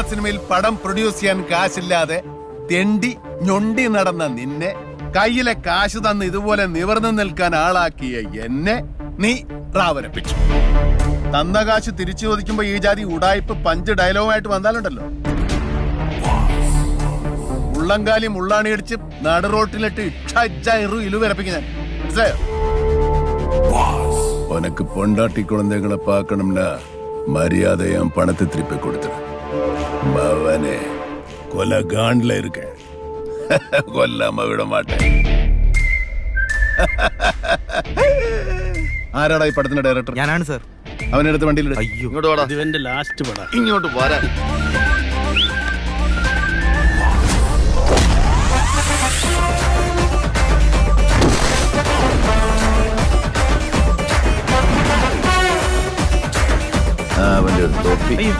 മലയാള സിനിമയിൽ പടം പ്രൊഡ്യൂസ് ചെയ്യാൻ കാശില്ലാതെ തെണ്ടി ഞൊണ്ടി നടന്ന നിന്നെ കയ്യിലെ കാശ് തന്ന് ഇതുപോലെ നിവർന്നു നിൽക്കാൻ ആളാക്കിയ എന്നെ നീ പ്രാവരപ്പിച്ചു തന്ന കാശ് തിരിച്ചു ചോദിക്കുമ്പോ ഈ ജാതി ഉടായ്പ് പഞ്ച് ഡയലോഗായിട്ട് വന്നാലുണ്ടല്ലോ. ഉള്ളംകാലി മുള്ളാണി അടിച്ച് നടു റോട്ടിലിട്ട് ഇലുവരപ്പിക്കും ഞാൻ. വരപ്പിക്കുന്ന ഉനക്ക് പൊണ്ടാട്ടി കുഴന്തകളെ പാക്കണംന പണത്തെ തിരിപ്പി കൊടുത്തത്. கொடுத்துரு மவனே கொலை காண்ட்ல இருக்க கொல்லாம விட மாட்டேன் ആരാടാ ഈ പടത്തിന്റെ ഡയറക്ടർ ഞാനാണ് സാർ അവനെടുത്ത് വണ്ടിയിൽ അയ്യോ ഇങ്ങോട്ട് വാടാ ഇവന്റെ ലാസ്റ്റ് പട ഇങ്ങോട്ട് വരാ അവന്റെ തൊപ്പി അയ്യോ